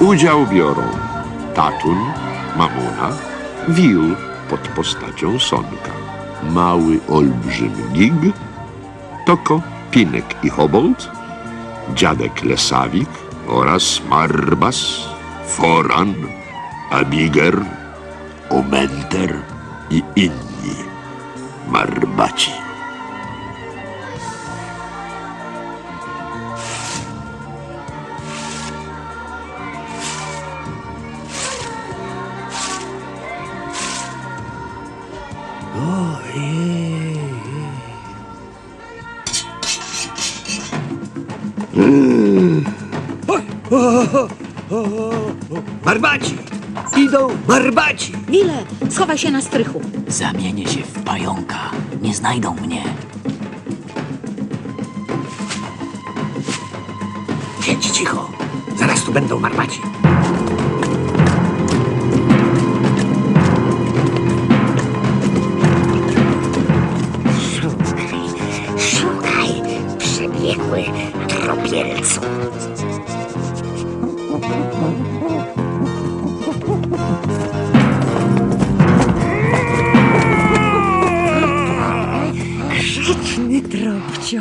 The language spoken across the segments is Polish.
Udział biorą Tatun, Mamona, Wil pod postacią Sonka, mały olbrzym Gig, Toko, Pinek i Hobolt, dziadek Lesawik oraz Marbas, Foran, Abiger, Omenter i inni Marbaci. Barbaci! Idą barbaci! Wile, schowaj się na strychu. Zamienię się w pająka. Nie znajdą mnie. Siedź cicho! Zaraz tu będą barbaci. Szukaj, przebiegły tropielcu. Grzeczny drobcio.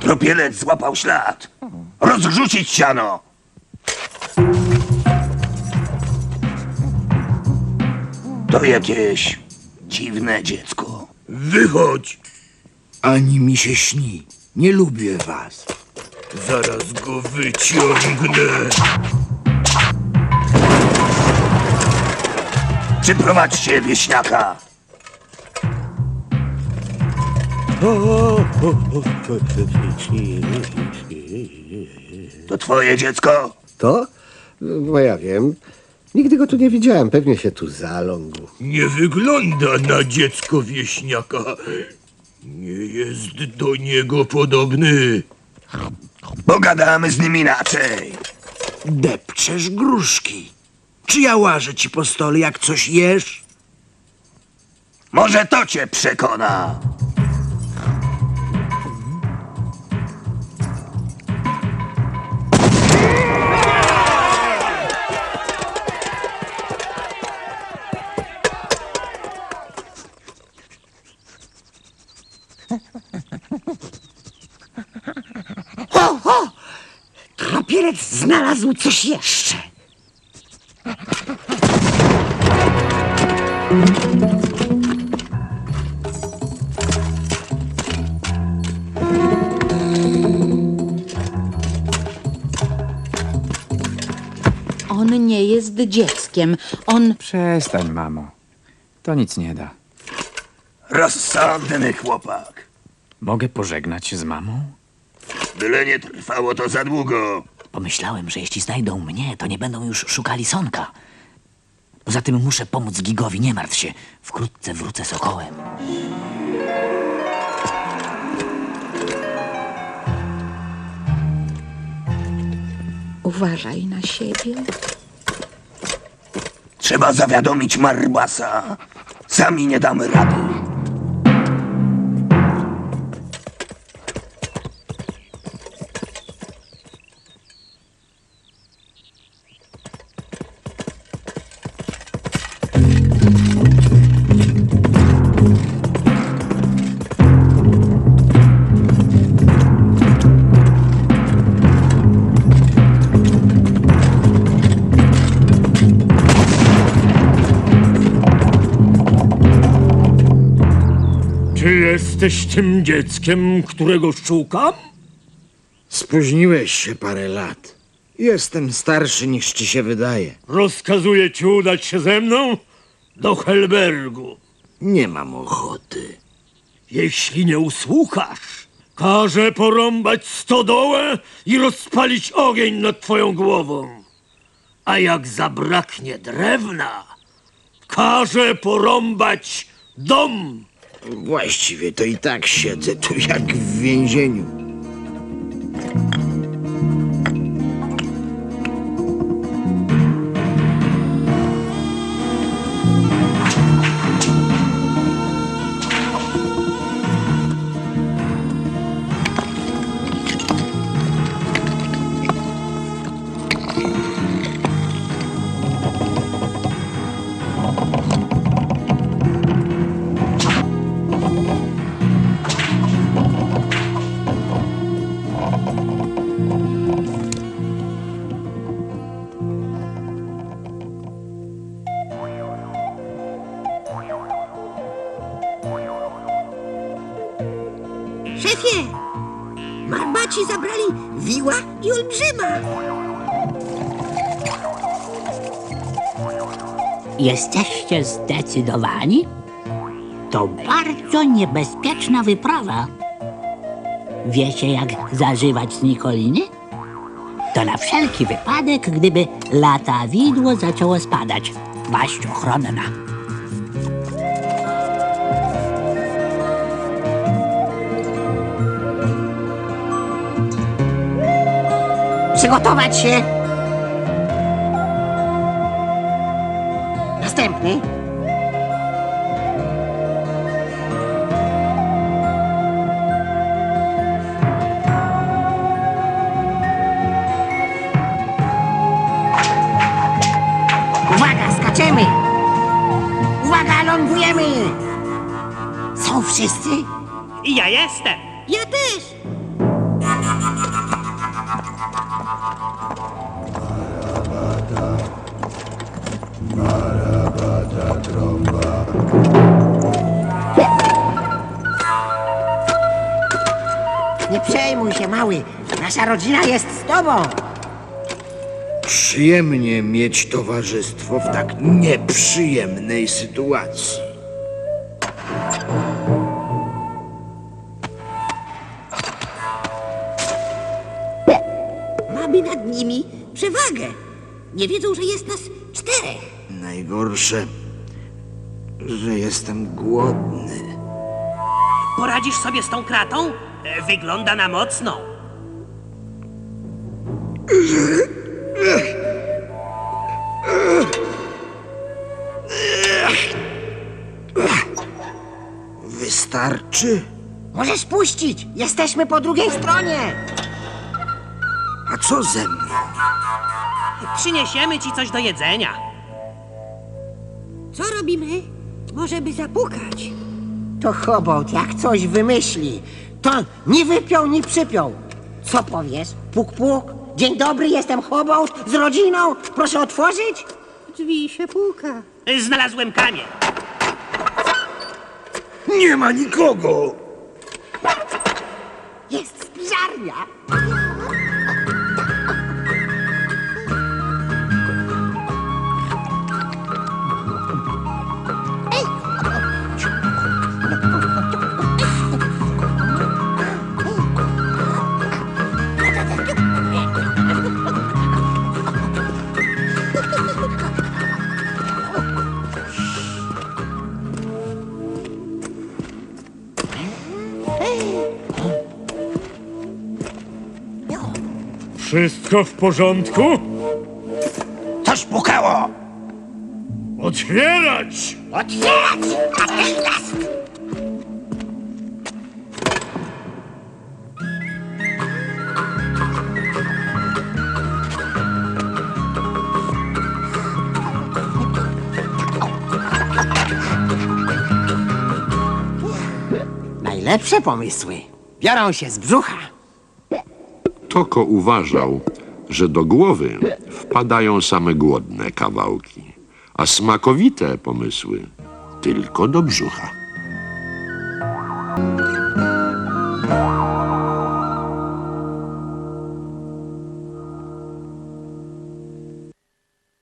Tropielec złapał ślad. Rozrzucić siano! To jakieś dziwne dziecko. Wychodź! Ani mi się śni. Nie lubię was. Zaraz go wyciągnę. Przyprowadźcie wieśniaka. To twoje dziecko? To? Bo ja wiem. Nigdy go tu nie widziałem. Pewnie się tu zalągł. Nie wygląda na dziecko wieśniaka. Nie jest do niego podobny. Pogadamy z nim inaczej. Depczesz gruszki. Czy ja łażę ci po stole, jak coś jesz? Może to cię przekona. Znalazł coś jeszcze. On nie jest dzieckiem. On Przestań, mamo. To nic nie da. Rozsądny chłopak. Mogę pożegnać się z mamą? Byle nie trwało to za długo. Pomyślałem, że jeśli znajdą mnie, to nie będą już szukali Sonka. Poza tym muszę pomóc Gigowi, nie martw się. Wkrótce wrócę sokołem. uważaj na siebie. Trzeba zawiadomić Marbasa. Sami nie damy rady. Jesteś tym dzieckiem, którego szukam? Spóźniłeś się parę lat. Jestem starszy niż ci się wydaje. Rozkazuję ci udać się ze mną do Helbergu. Nie mam ochoty. Jeśli nie usłuchasz, każę porąbać stodołę i rozpalić ogień nad twoją głową. A jak zabraknie drewna, każę porąbać dom. Właściwie to i tak siedzę tu jak w więzieniu. Zabrali wiła i olbrzyma. Jesteście zdecydowani? To bardzo niebezpieczna wyprawa. Wiecie, jak zażywać z Nikoliny? To na wszelki wypadek, gdyby latawidło zaczęło spadać. Maść ochronna. Przygotować się. Następny. Uwaga, skaczemy! Uwaga, lądujemy! Są wszyscy? Ja jestem. Nie przejmuj się, mały. Nasza rodzina jest z tobą. Przyjemnie mieć towarzystwo w tak nieprzyjemnej sytuacji. Przewagę. Nie wiedzą, że jest nas czterech. Najgorsze, że jestem głodny. Poradzisz sobie z tą kratą? E, Wygląda na mocną. Wystarczy? Możesz puścić. Jesteśmy po drugiej stronie. A co ze mną? Przyniesiemy ci coś do jedzenia. Co robimy? Może by zapukać. To Hobart jak coś wymyśli. To ni wypiął, ni przypiął. Co powiesz? Puk, puk. Dzień dobry, jestem Hobart z rodziną. Proszę otworzyć. Drzwi się puka. Znalazłem kamień. Nie ma nikogo! Jest spiżarnia. Wszystko w porządku? Coś pukało! Otwierać! Otwierać! Natychmiast! Najlepsze pomysły biorą się z brzucha. Toko uważał, że do głowy wpadają same głodne kawałki, a smakowite pomysły tylko do brzucha.